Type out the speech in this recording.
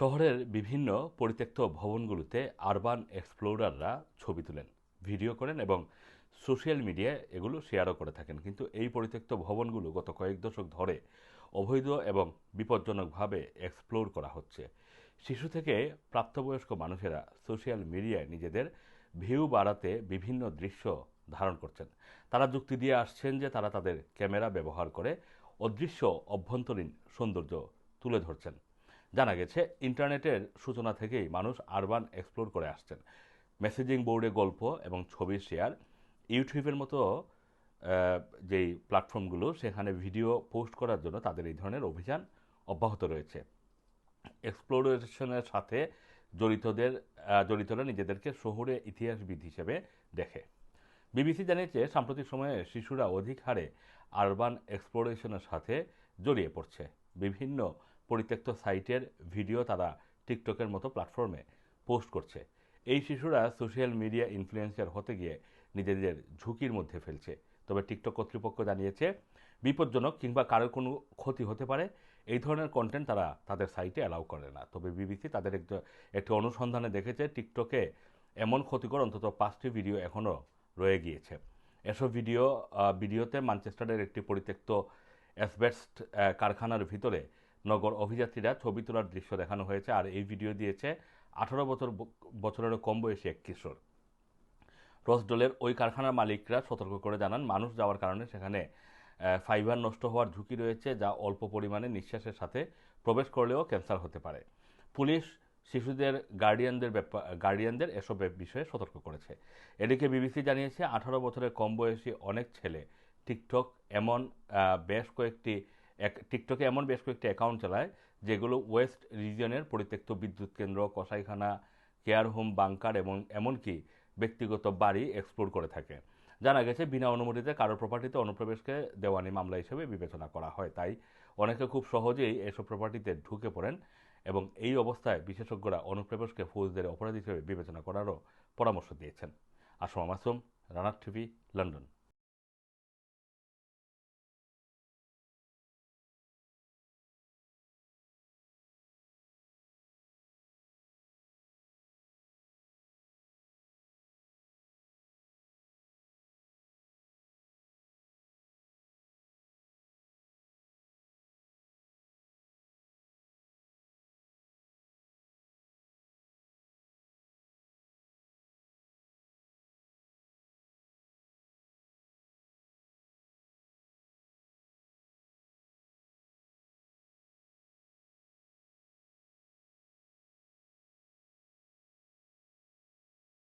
শহরের বিভিন্ন পরিত্যক্ত ভবনগুলোতে আরবান এক্সপ্লোরাররা ছবি তোলেন, ভিডিও করেন এবং সোশ্যাল মিডিয়ায় এগুলো শেয়ারও করে থাকেন। কিন্তু এই পরিত্যক্ত ভবনগুলো গত কয়েক দশক ধরে অবৈধ এবং বিপজ্জনকভাবে এক্সপ্লোর করা হচ্ছে। শিশু থেকে প্রাপ্তবয়স্ক মানুষেরা সোশ্যাল মিডিয়ায় নিজেদের ভিউ বাড়াতে বিভিন্ন দৃশ্য ধারণ করছেন। তারা যুক্তি দিয়ে আসছেন যে তারা তাদের ক্যামেরা ব্যবহার করে অদৃশ্য অভ্যন্তরীণ সৌন্দর্য তুলে ধরছেন। জানা গেছে, ইন্টারনেটের সূচনা থেকেই মানুষ আরবান এক্সপ্লোর করে আসছেন। মেসেজিং বোর্ডে গল্প এবং ছবি শেয়ার, ইউটিউবের মতো যেই প্ল্যাটফর্মগুলো, সেখানে ভিডিও পোস্ট করার জন্য তাদের এই ধরনের অভিযান অব্যাহত রয়েছে। এক্সপ্লোরেশনের সাথে জড়িতদের জড়িতরা নিজেদেরকে শহুরে ইতিহাসবিদ হিসেবে দেখে। বিবিসি জানিয়েছে, সাম্প্রতিক সময়ে শিশুরা অধিক হারে আরবান এক্সপ্লোরেশনের সাথে জড়িয়ে পড়ছে। বিভিন্ন পরিত্যক্ত সাইটের ভিডিও তারা টিকটকের মতো প্ল্যাটফর্মে পোস্ট করছে। এই শিশুরা সোশ্যাল মিডিয়া ইনফ্লুয়েন্সার হতে গিয়ে নিজেদের ঝুঁকির মধ্যে ফেলছে। তবে টিকটক কর্তৃপক্ষ জানিয়েছে, বিপজ্জনক কিংবা কারোর কোনো ক্ষতি হতে পারে, এই ধরনের কন্টেন্ট তারা তাদের সাইটে অ্যালাউ করে না। তবে বিবিসি তাদের একটা একটি অনুসন্ধানে দেখেছে, টিকটকে এমন ক্ষতিকর অন্তত পাঁচটি ভিডিও এখনও রয়ে গিয়েছে। এসব ভিডিও ভিডিওতে ম্যানচেস্টারের একটি পরিত্যক্ত অ্যাসবেস্ট কারখানার ভিতরে নগর অভিযাত্রীরা ছবি তোলার দৃশ্য দেখানো হয়েছে, আর এই ভিডিও দিয়েছে আঠারো বছর ব- বছরেরও কম বয়সী এক কিশোর। রসডোলের ওই কারখানার মালিকরা সতর্ক করে জানান, মানুষ যাওয়ার কারণে সেখানে ফাইবার নষ্ট হওয়ার ঝুঁকি রয়েছে যা অল্প পরিমাণে নিঃশ্বাসের সাথে প্রবেশ করলেও ক্যান্সার হতে পারে। পুলিশ শিশুদের গার্ডিয়ানদের ব্যাপার গার্ডিয়ানদের এসব বিষয়ে সতর্ক করেছে। এদিকে বিবিসি জানিয়েছে, আঠারো বছরের কম বয়সী অনেক ছেলে, টিকটক এমন বেশ কয়েকটি এক- টিকটকে এমন বেশ কয়েকটি অ্যাকাউন্ট চালায়, যেগুলো ওয়েস্ট রিজিয়নের পরিত্যক্ত বিদ্যুৎ কেন্দ্র, কসাইখানা, কেয়ার হোম, বাংকার এবং এমনকি ব্যক্তিগত বাড়ি এক্সপ্লোর করে থাকে। জানা গেছে, বিনা অনুমতিতে কারোর প্রপার্টিতে অনুপ্রবেশকে দেওয়ানি মামলা হিসেবে বিবেচনা করা হয়। তাই অনেকে খুব সহজেই এসব প্রপার্টিতে ঢুকে পড়েন এবং এই অবস্থায় বিশেষজ্ঞরা অনুপ্রবেশকে ফৌজদের অপরাধ হিসেবে বিবেচনা করারও পরামর্শ দিয়েছেন। আসম মাসুম, রানার টিভি, লন্ডন।